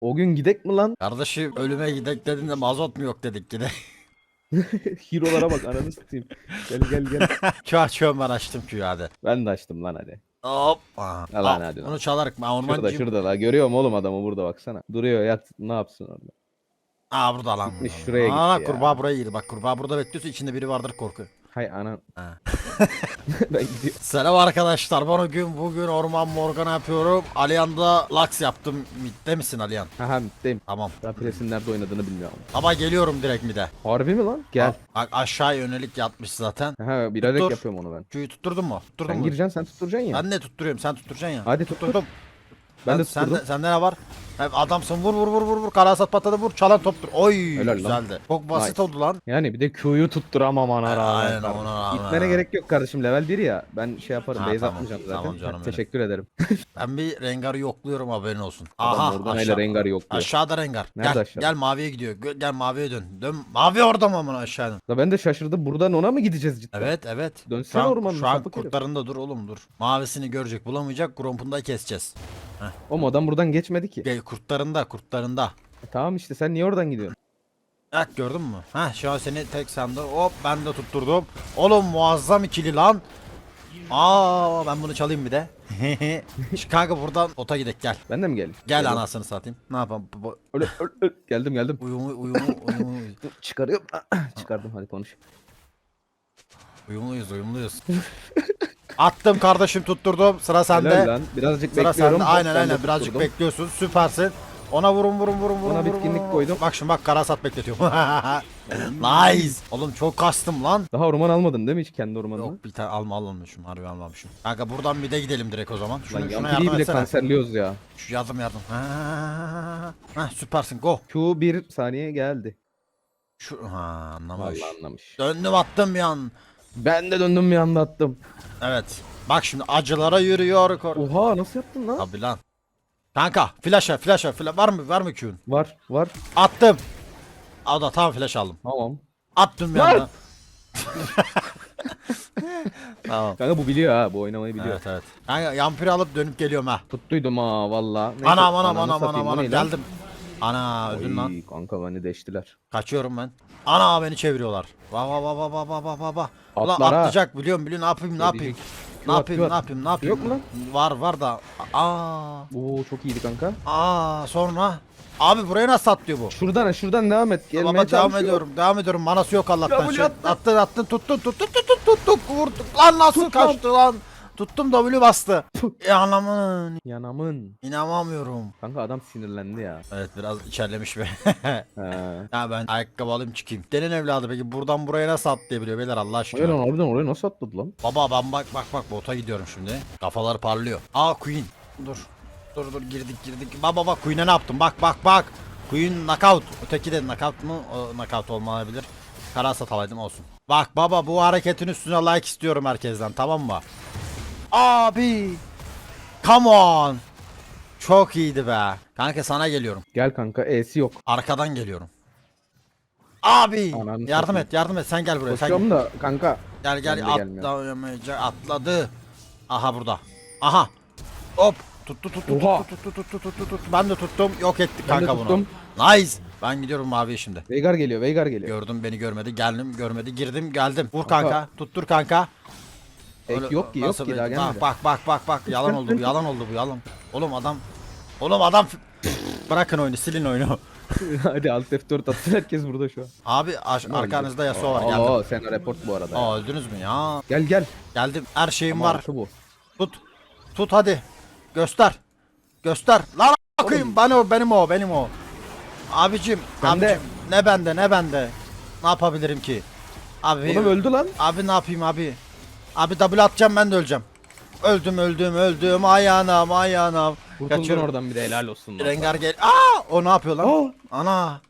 O gün gidek mi lan? Kardeşim ölüme gidek dedin de mazot mu yok dedik yine. Hero'lara bak ananı satayım. Gel gel gel. Q açıyorum ben açtım Q'yu hadi. Ben de açtım lan hadi. Hop. Aa, Al lan hadi lan. Bunu çalarak ben Şurada ormancıyım. şurada la. Görüyorum oğlum adamı burada baksana. Duruyor yat. Ne yapsın orada? Aa burada lan. Şuraya Aa, gitti ya. kurbağa buraya girdi. Bak kurbağa burada bekliyorsa içinde biri vardır korku. Hay anan. Ben gidiyorum. Selam arkadaşlar. Ben bugün bugün orman morgan yapıyorum. Aliyan'da Lux yaptım. Mitte misin Aliyan? Haha mitteyim. Tamam. Daha presin nerede oynadığını bilmiyorum. Ama geliyorum direkt mide. Harbi mi lan? Gel. Bak aşağı yönelik yatmış zaten. Ha bilerek Dur. yapıyorum onu ben. Q'yu tutturdun mu? Tutturdun Sen mu? gireceksin sen tutturacaksın ya. Ben de tutturuyorum. Sen tutturacaksın ya. Hadi tuttur. Tutturdum. Ben de Sen- tutturdum. Sende, sende ne var? Hem adamsın vur vur vur vur vur. Karasat patladı vur. Çalan toptur. Oy Helal lan. güzeldi. Çok basit Nice. oldu lan. Yani bir de Q'yu tutturamam ana rağmen. Aynen, ona rağmen. Gitmene gerek yok kardeşim level 1 ya. Ben şey yaparım Ha, base tamam, atmayacağım zaten. tamam canım benim. Teşekkür ederim. Ben bir Rengar'ı yokluyorum haberin olsun. Adam Aha oradan öyle aşağı. rengar yok diyor. Aşağıda Rengar. Nerede gel, aşağıda? gel maviye gidiyor. Gö- Gel maviye dön. Dön. Mavi orada mı amına aşağı dön. Da ben de şaşırdım. Buradan ona mı gideceğiz cidden? Evet evet. Dönsene şu an, ormanın şu an sapık herif. kurtlarında dur oğlum dur. Mavisini görecek bulamayacak. Gromp'unda keseceğiz. Oğlum adam buradan geçmedi ki. Gel kurtlarında kurtlarında. E, tamam işte sen niye oradan gidiyorsun? Evet gördün mü? Ha şu an seni tek sandı. Hop ben de tutturdum. Oğlum muazzam ikili lan. Aa ben bunu çalayım bir de. Şu kanka buradan ota gidek gel. Ben de mi geleyim? Gel Geliyorum. anasını satayım. Ne yapalım? Bu- bu- Öyle, öyle, öyle. Geldim geldim. Uyumu uyumu uyumu. Çıkarıyorum. Çıkardım hadi konuş. Uyumluyuz uyumluyuz. Attım kardeşim tutturdum. Sıra sende. Helal lan. Birazcık Sıra bekliyorum. sende. Aynen ben aynen birazcık tutturdum. bekliyorsun. Süpersin. Ona vurun vurun vurun vurun. Ona vurun, bitkinlik vurun. koydum. Bak şimdi bak karasat bekletiyorum. nice. Oğlum çok kastım lan. Daha orman almadın değil mi hiç kendi ormanını? Yok bir tane alma almamışım harbi almamışım. Kanka buradan bir de gidelim direkt o zaman. Şunu, Lan şuna yardım bile etsene. kanserliyoruz ya. Şu yardım yardım. Ha, süpersin go. Q bir saniye geldi. Şu ha anlamış. Vallahi anlamış. Döndüm attım bir an. Ben de döndüm bir anda attım. Evet. Bak şimdi acılara yürüyor. kor- Oha nasıl yaptın lan? Abi lan. Kanka flash'a flash'a flash var mı var mı Q'un? Var var. Attım. O da tam flash aldım. Tamam. Attım bir Lan! anda. tamam. Kanka bu biliyor ha bu oynamayı biliyor. Evet evet. Kanka yampiri alıp dönüp geliyorum ha. Tuttuydum ha valla. Neyse, Anam anam ananı anam satayım, anam bu anam ne lan? geldim. Ana öldün lan. Kanka beni deştiler. Kaçıyorum ben. Ana beni çeviriyorlar. Va va va va va va va va va. Ulan Atlar ha. atlayacak biliyorum biliyorum ne yapayım ne yapayım. Gelecek. Ne yapayım ne yapayım ne yapayım. Yok mu lan? Var var da. Aa. Oo çok iyiydi kanka. Aa sonra. Abi buraya nasıl atlıyor bu? Şuradan şuradan devam et. Gelmeye Baba devam çalışıyor. ediyorum. Devam ediyorum. Manası yok Allah'tan. W attı. attın attın tuttun tuttun tuttun tuttun vurduk. Lan nasıl Tut lan. kaçtı lan? Tuttum W bastı. Ya anamın. Yanamın. İnanamıyorum. Kanka adam sinirlendi ya. Evet biraz içerlemiş be. He. ya ben ayakkabı alayım çıkayım. Denin evladı peki buradan buraya nasıl atlayabiliyor beyler Allah aşkına. Öyle lan harbiden oraya nasıl atladı lan? Baba ben bak bak bak bota gidiyorum şimdi. Kafalar parlıyor. Aa Queen. Dur. Dur dur girdik girdik. Baba bak Queen'e ne yaptım? Bak bak bak. Queen knockout. Öteki de knockout mu? O knockout olmayabilir. Karasat alaydım olsun. Bak baba bu hareketin üstüne like istiyorum herkesten tamam mı? Abi. Come on. Çok iyiydi be. Kanka sana geliyorum. Gel kanka E'si yok. Arkadan geliyorum. Abi. Ananı yardım satayım. et yardım et sen gel buraya. Sen Koşuyorum da kanka. Gel gel Ben de gelmiyorum. atlayamayacak atladı. Aha burada. Aha. Hop. Tuttu tuttu Oha. tuttu tuttu tuttu tuttu tuttu. Ben de tuttum. Yok ettik Ben de kanka bunu. Nice. Ben gidiyorum maviye şimdi. Veigar geliyor Veigar geliyor. Gördüm beni görmedi. Geldim görmedi. Girdim geldim. Vur Kanka. kanka. Tuttur kanka. Ek Öyle- yok ki yok nasıl ki bir- daha gelmedi. bak bak bak bak. Yalan oldu bu yalan oldu bu yalan. Oğlum adam. Oğlum adam. Bırakın oyunu silin oyunu. Hadi alt F4 atsın herkes burada şu an. Abi aş- arkanızda? Yasuo var geldim. aa, sen report bu arada. Aa öldünüz mü ya? Gel gel. Geldim. Her şeyim var. artı bu. Tut. Tut hadi. Göster. Göster. Lan bakayım bana o benim o benim o. Abicim, Bende. abicim ne bende ne bende. Ne yapabilirim ki? Abi Oğlum öldü lan. abi ne yapayım abi? Abi double atacağım ben de öleceğim. Öldüm öldüm öldüm ayağına ayağına. Kurtuldun Kaçıyorum. oradan bir de helal olsun lan. Rengar gel. Aa o ne yapıyor lan? Aa, Ana.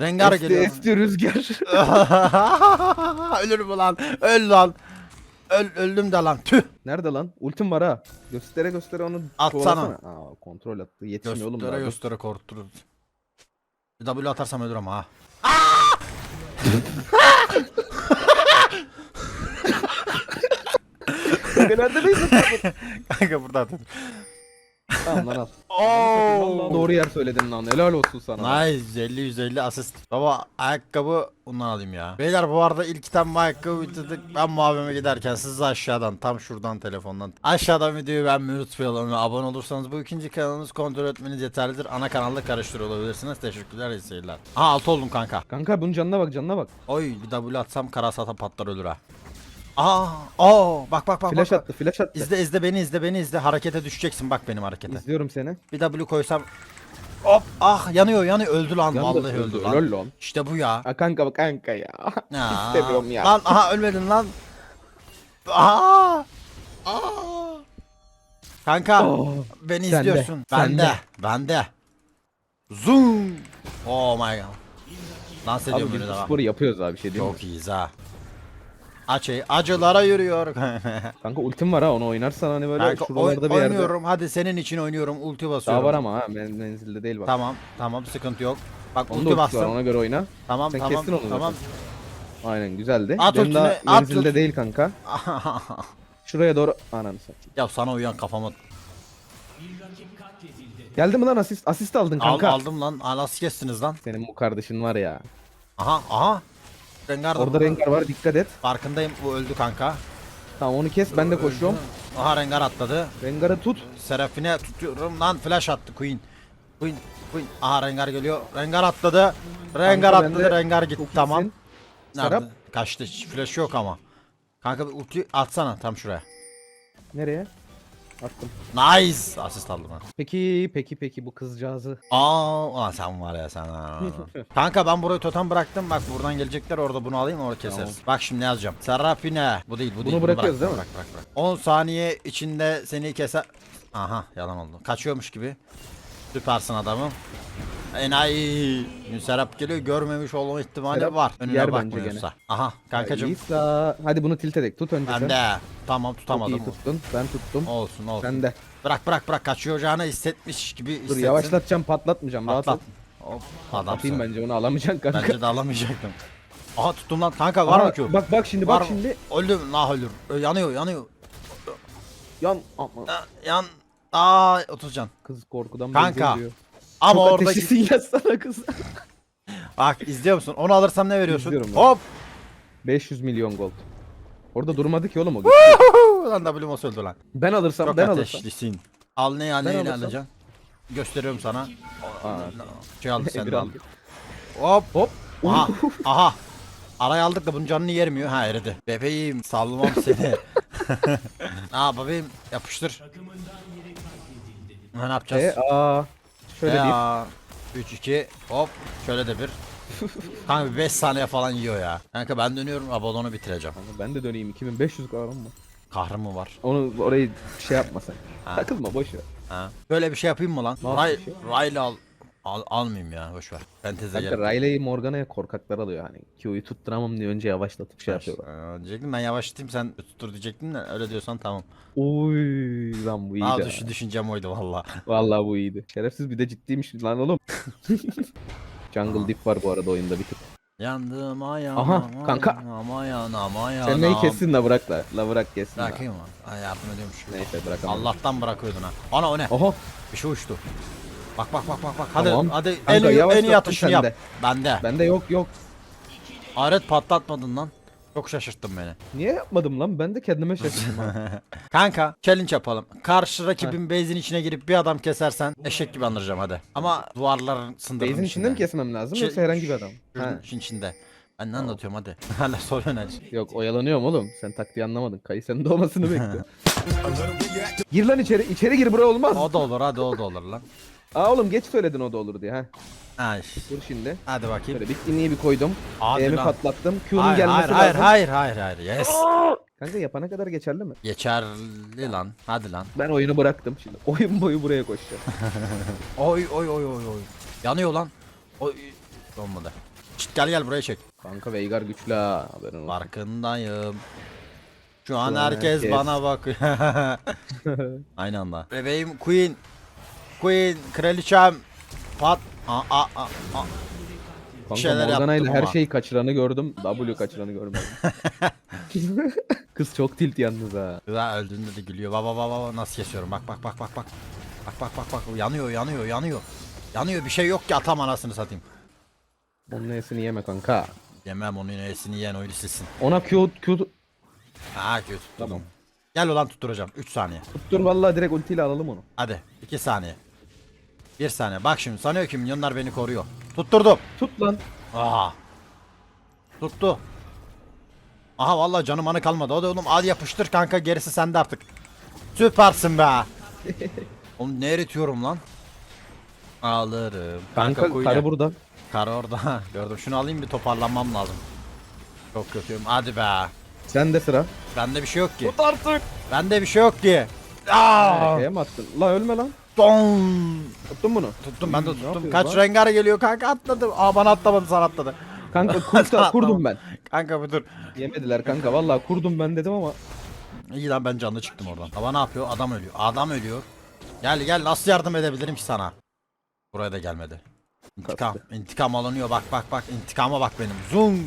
Rengar esti, geliyor. esti rüzgar. Ölür mü lan? Öl lan. Öl, öldüm de lan. Tüh. Nerede lan? Ultim var ha. Göstere göstere onu Atsana. kovalasana. Aa, kontrol attı. Yetişmiyor oğlum. Göstere daha. göstere korkturur. Bir W atarsam ölürüm ha. Nerede değilsin? Kanka burada atın. Tamam lan al. Oo. Doğru yer söyledin lan. Helal olsun sana. Nice 50 150 asist. Baba ayakkabı bundan alayım ya. Beyler bu arada ilk tam ayakkabı bitirdik. Ben muhabbeme giderken siz de aşağıdan tam şuradan telefondan. Aşağıdan videoyu beğenmeyi unutmayalım ve abone olursanız bu ikinci kanalınızı kontrol etmeniz yeterlidir. Ana kanalda karıştırıyor olabilirsiniz. Teşekkürler iyi seyirler. Ha 6 oldum kanka. Kanka bunun canına bak canına bak. Oy bir W atsam karasata patlar ölür ha. Aa, aa bak bak bak. Flash bak. attı flash attı. İzle izle beni izle beni izle. Harekete düşeceksin bak benim harekete. İzliyorum seni. Bir W koysam Hop ah yanıyor yanıyor öldü lan Yandı, vallahi öldü, lan. Helal lan. İşte bu ya. Ha kanka bak kanka ya. ya. İstemiyorum ya. Lan aha ölmedin lan. Aa! Aa! Kanka Oh, beni sende, izliyorsun. sende. Bende. Bende. Zoom. Oh my god. Dans Abi ediyorum biz böyle devam. sporu yapıyoruz abi bir şey değil mi? Çok iyiyiz ha. Açı acılara yürüyor. Kanka ultim var ha onu oynarsan hani böyle Kanka oy- şuralarda bir yerde. oynuyorum. Hadi senin için oynuyorum. Ulti Daha basıyorum. var ama ha men menzilde değil bak. Tamam tamam sıkıntı yok. Bak Onun da ulti ultisi var bastım. ona göre oyna. Tamam Sen tamam kestin onu tamam. Aynen güzeldi. At Benim daha ultini, at menzilde değil kanka. Şuraya doğru ananı satayım. ya sana uyan kafama. Geldi mi lan asist? Asist aldın Al, kanka. aldım lan. Aa, Nasıl kestiniz lan? Senin bu kardeşin var ya. Aha aha. Rengar da Orada burada. Rengar var dikkat et. Farkındayım bu öldü kanka. Tamam onu kes ben de koşuyorum. Aha Rengar atladı. Rengar'ı tut. Serafine tutuyorum lan flash attı Queen. Queen Queen. Aha Rengar geliyor. Rengar atladı. Rengar Kanka, atladı. bende Rengar gitti çok tamam. iyisin. Nerede? Serap. Kaçtı. Flash yok ama. Kanka bir ulti atsana tam şuraya. Nereye? Attım. Nice. Asist aldım ha. Peki peki peki bu kızcağızı. Aa, ulan sen var ya sen. ha. Kanka ben burayı totem bıraktım. Bak buradan gelecekler orada bunu alayım orada keseriz. Bak şimdi ne yazacağım. Serafine. Bu değil bu değil. bırakıyoruz bırak, değil mi? Bırak bırak bırak. 10 saniye içinde seni keser. Aha yalan oldu. Kaçıyormuş gibi. Süpersin adamım. Enayi. Serap geliyor görmemiş olma ihtimali Serap var. Önüne yer bence bakmıyorsa. Aha kankacım. İsa. Hadi bunu tilt edek. Tut önce Ben sen. de. Tamam Çok tutamadım. iyi tuttun. Ben tuttum. Olsun olsun. Sen de. Bırak bırak bırak kaçıyoracağını hissetmiş gibi Dur hissetsin. yavaşlatacağım patlatmayacağım. Rahat ol. Patlat. Hop. Adamsın. Atayım bence onu alamayacaksın kanka. Bence de alamayacaktım. Aha tuttum lan kanka var Aha, mı Q? Bak bak şimdi bak şimdi. Öldüm nah ölür. Ö, yanıyor yanıyor. Yan ama Ya- Yan. Aa 30 can. kız korkudan Kanka, benziyor diyor. Ama Çok orada ateşlisin yazsana kız. bak izliyor musun? Onu alırsam ne veriyorsun? İzliyorum ben. Hop. 500 milyon gold. Orada durmadı ki oğlum o. lan W nasıl öldü lan? Ben alırsam Çok ben alırsam. ateşlisin. Al ne ya Ben neyle alırsam. alacaksın? Gösteriyorum sana. Aa. Şey aldı sen de al. aldık. Hop. Hop. Aha. Aha. Araya aldık da bunun canını yermiyor. Ha eridi. Bebeğim sallamam seni. Aa bebeğim yapıştır. Ne yapacağız? E, aa. Şöyle diyeyim. ya. 3 2 hop şöyle de bir. Kanka 5 saniye falan yiyor ya. Kanka ben dönüyorum Avalon'u bitireceğim. Kanka Ben de döneyim 2500 kahraman mı? Kahrım mı var? Onu orayı şey yapma sen. Ha. Takılma boş ver. Ha. Böyle bir şey yapayım mı lan? Nasıl Ray, bir şey? Ray'la al. Al, almayayım ya boş ver. Fanteze Kanka gel. Riley'i Morgana'ya korkaklar alıyor hani. Q'yu tutturamam diye önce yavaşlatıp şey yapıyorlar. Aa, diyecektim ben yavaşlatayım sen tuttur diyecektim de öyle diyorsan tamam. Uy lan bu iyiydi. Aa ha. düşün, düşüncem oydu valla. Vallahi bu iyiydi. Şerefsiz bir de ciddiymiş lan oğlum. Jungle Dip var bu arada oyunda bir tık. Yandım ayağım. Aha, kanka. Ama yanam ayağım. Sen neyi kessin la bırak la. La bırak kessin. Bırakayım mı? Ay yardım ediyormuş. Neyse bırakamam. Allah'tan bırakıyordun ha. Ana o ne? Oha. Bir şey uçtu. Bak bak bak bak bak. Hadi Tamam. hadi en iyi, en iyi atışını yap. Bende. Bende yok yok. Aret patlatmadın lan. Çok şaşırttın beni. Niye yapmadım lan? Ben de kendime şaşırdım ha. Kanka challenge yapalım. Karşı rakibin base'in içine girip bir adam kesersen eşek gibi andıracağım hadi. Ama duvarların sındırdım Base'in içinde mi kesmem lazım Şey- yoksa herhangi bir adam? Ha. işin içinde. Ben ne anlatıyorum hadi. Hala soruyorsun hadi. Yok oyalanıyorum oğlum. Sen taktiği anlamadın. Kayısenin doğmasını bekle. gir lan içeri. İçeri gir buraya olmaz. O da olur hadi o da olur lan. Aa oğlum geç söyledin o da olur diye ha. Ay. Dur şimdi. Hadi bakayım. Şöyle bitkinliği bir koydum. Hadi E'mi lan. patlattım. Q'nun Hayır gelmesi hayır, hayır lazım. hayır hayır hayır yes. Kanka yapana kadar geçerli mi? Geçerli lan. Hadi lan. Ben oyunu bıraktım şimdi. Oyun boyu buraya koşacağım. Oy oy oy oy oy. Yanıyor lan. Oy. Olmadı. Şşt, gel gel buraya çek. Kanka Veigar güçlü ha. Haberin olsun. Farkındayım. Şu an Şu an herkes, herkes. bana bakıyor. Aynı anda. Bebeğim Queen. Queen kraliçem. Pat. Aa, aa, aa, aa. Kanka şeyler Morgana ile her ama. şeyi kaçıranı gördüm. W kaçıranı görmedim. Kız çok tilt yalnız ha. Güzel öldüğünde de gülüyor. Baba baba baba nasıl kesiyorum. Bak bak bak bak bak. Bak bak bak bak yanıyor yanıyor yanıyor. Yanıyor bir şey yok ki atam anasını satayım. Onun neyesini yeme kanka. Yemem onun nesini yiyen oyunu silsin. Ona Q, Q Ha kötü. Tamam. Gel ulan tutturacağım 3 saniye. tuttur vallahi direkt ultiyle alalım onu. Hadi 2 saniye. 1 saniye. Bak şimdi sanıyor ki milyonlar beni koruyor. Tutturdum. Tut lan. Aa. Tuttu. Aha vallahi canım anı kalmadı. O da oğlum hadi yapıştır kanka gerisi sende artık. Süpersin be. oğlum ne eritiyorum lan? Alırım. Kanka, kuyuya. karı burada. Kar orada. Gördüm. Şunu alayım bir toparlanmam lazım. Çok kötüyüm. Hadi be. Sen de sıra. Bende bir şey yok ki. Tut artık. Bende bir şey yok ki. Aa! Şeye mi attın? La ölme lan. Don! Tuttun bunu. Tuttum ben de Ne tuttum. yapıyoruz Kaç lan? rengar geliyor kanka atladım. Aa bana atlamadı sana atladı. Kanka kurta, kurdum ben. Kanka bir dur. Yemediler kanka vallahi kurdum ben dedim ama. İyi lan ben canlı çıktım oradan. Baba ne yapıyor? Adam ölüyor. Adam ölüyor. Gel gel nasıl yardım edebilirim ki sana? Buraya da gelmedi. İntikam. İntikam alınıyor. Bak bak bak. İntikama bak benim. Zoom.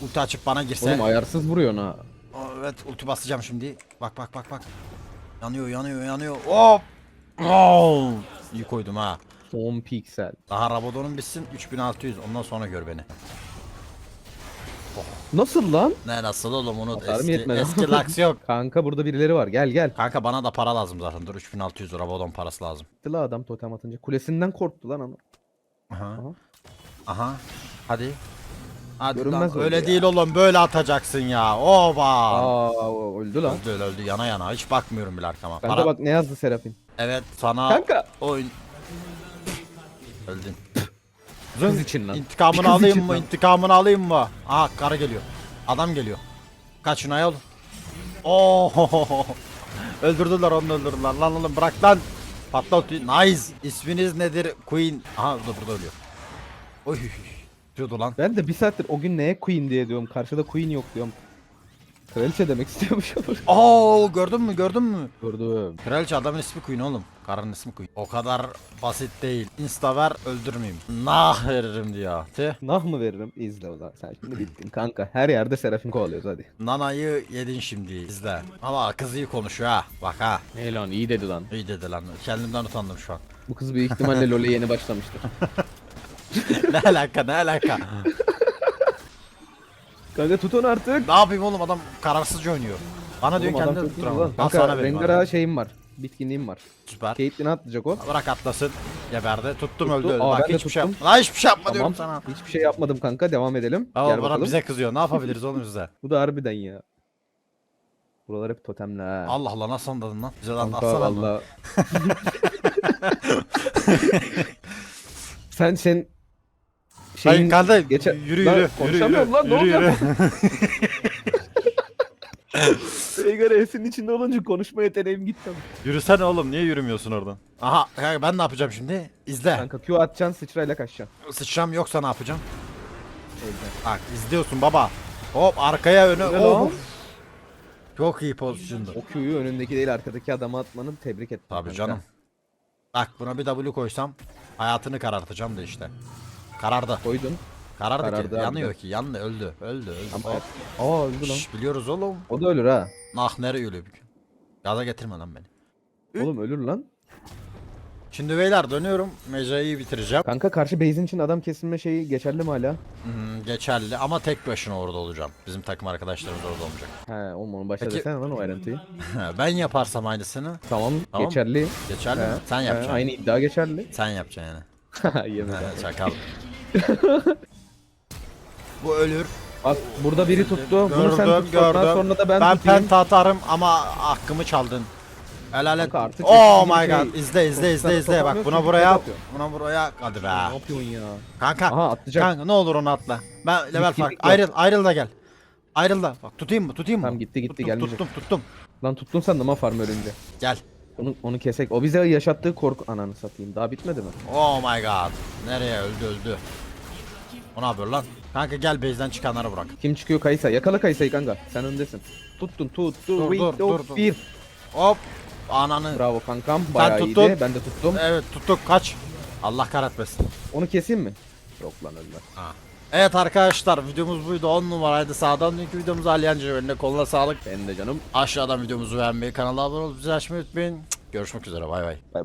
Ulti açıp bana girse. Oğlum ayarsız vuruyorsun ha. Evet ulti basacağım şimdi. Bak bak bak bak. Yanıyor yanıyor yanıyor. Hop. Oh. İyi koydum ha. Son piksel. Daha Rabadon'un bitsin 3600 ondan sonra gör beni. Nasıl lan? Ne nasıl oğlum unut Hasarım eski, yetmedi. eski laks yok. Kanka burada birileri var. Gel gel. Kanka bana da para lazım zaten dur 3600 Rabadon parası lazım. Gitti la adam totem atınca. Kulesinden korktu lan ama. Aha. Aha. Aha. Hadi. Hadi Görünmez lan. oldu Öyle ya. değil oğlum böyle atacaksın ya. Oba. Aa o öldü lan. Öldü öldü yana yana hiç bakmıyorum bile arkama. Ben Para- bak ne yazdı Serafin. Evet sana Kanka. oyun. Öldün. Kız için lan. İntikamını Kız alayım için mı? lan. İntikamını alayım mı? Aha karı geliyor. Adam geliyor. Kaçın ayol. Oo. Öldürdüler onu öldürdüler. Lan oğlum bırak lan. Patla otu. Nice. İsminiz nedir? Queen. Aha burada burada ölüyor. Oy. Diyordu lan. Ben de bir saattir o gün neye queen diye diyorum. Karşıda queen yok diyorum. Kraliçe demek istiyormuş olur. Oo gördün mü gördün mü? Gördüm. Kraliçe adamın ismi Queen oğlum. Karının ismi Queen. O kadar basit değil. Insta ver öldürmeyeyim. Nah veririm diyor. Tüh. Nah mı veririm? İzle o zaman. Sen şimdi bittin kanka. Her yerde Serafin kovalıyoruz hadi. Nana'yı yedin şimdi izle. Ama kız iyi konuşuyor ha. Bak ha. Ne lan iyi dedi lan. İyi dedi lan. Kendimden utandım şu an. Bu kız büyük ihtimalle LoL'e yeni başlamıştır. ne alaka ne alaka. kanka tut onu artık. ne yapayım oğlum adam kararsızca oynuyor. Bana diyor Oğlum adam kendini çok iyi tutturamam. lan. Al Kanka sana benim Rengar'a şeyim var. Bitkinliğim var. Süper. Caitlyn'e atlayacak o. Bırak atlasın. Geberdi. Tuttum Tuttu. öldü öldü. Aa, Bak ben de hiçbir şey tuttum. yapma. Lan hiçbir şey yapma Tamam. diyorum sana. Hiçbir şey yapmadım kanka. Devam edelim. Ama Gel bana bakalım. bize kızıyor. Ne yapabiliriz oğlum bize? Bu da harbiden ya. Buralar hep totemli ha. Allah Allah nasıl anladın lan? Bize lan Kanka atsana. lan. valla. sen sen Hayır şeyin kanka geçen- yürü Lan yürü. Yürü konuşamıyorum yürü. lan, ne Yürü olacak? yürü. Veigar E'sinin içinde olunca konuşma yeteneğim gitti. ama. Yürüsene oğlum niye yürümüyorsun oradan? Aha kanka ben ne yapacağım şimdi? İzle. Kanka Q atacaksın sıçrayla kaçacaksın. Sıçram yoksa ne yapacağım? Öleceksin. Bak izliyorsun baba. Hop arkaya öne. Güzel Of. lan. Çok iyi pozisyondu. O Q'yu önündeki değil arkadaki adama atmanı tebrik ettim. Tabii kanka. canım. Bak buna bir W koysam hayatını karartacağım da işte. Karardı. Koydun. Karardı, Karardı ki. abi. Yanıyor ki. Yandı öldü. Öldü öldü. Ama. Aa öldü lan. Şş, biliyoruz oğlum. O da ölür ha. Nah nereye ölüyor? Gaza getirme lan beni. Oğlum ölür lan. Şimdi beyler dönüyorum. Mecrayı bitireceğim. Kanka karşı base'in için adam kesilme şeyi geçerli mi hala? Hmm, geçerli ama tek başına orada olacağım. Bizim takım arkadaşlarımız orada olmayacak. He oğlum onu başta Peki- desene lan o ayrıntıyı. ben yaparsam aynısını Tamam, Tamam. geçerli. geçerli He, mi? Sen he, yapacaksın. aynı iddia geçerli. Sen yapacaksın yani. He, abi. Çakal. Bu ölür. Bak burada biri tuttu. Bunu sen Gördüm, tut. Ondan gördüm. sonra da ben, Ben, tutayım. penta atarım ama hakkımı çaldın. Helal et. Artık Oh my gibi god. şey- İzle izle izle izle. Bak buna buraya. atıyor. Buna buraya. Hadi be. Ne yapıyorsun ya? Kanka. Aha atlayacak. Kanka ne olur onu atla. Ben level Git, fark. git. Ayrıl ayrıl da gel. Ayrıl da. Bak tutayım mı? Tutayım mı? Tamam, gitti, gitti, tuttum, gelmeyecek. Tuttum tuttum. Lan tuttun sandım ha farm ölünce. Gel. Onu, onu kesek. O bize yaşattığı korku ananı satayım. Daha bitmedi mi? Oh my god. Nereye öldü öldü. O ne yapıyor lan? Kanka gel base'den çıkanları bırak. Kim çıkıyor Kaysa? Yakala Kaysa'yı kanka. Sen öndesin. Tuttun tuttu. Dur, dur, dur, dur. Bir. Hop. Ananı. Bravo kankam. Bayağı tuttun. iyiydi. Ben de tuttum. Evet tuttuk kaç. Allah kahretmesin. Onu keseyim mi? Yok lan ölmez. Ha. Evet arkadaşlar videomuz buydu 10 numaraydı sağdan dünkü videomuz Alyancı önüne koluna sağlık Ben de canım. aşağıdan videomuzu beğenmeyi kanala abone olup bizi açmayı unutmayın Görüşmek üzere bay bay. Bay bay.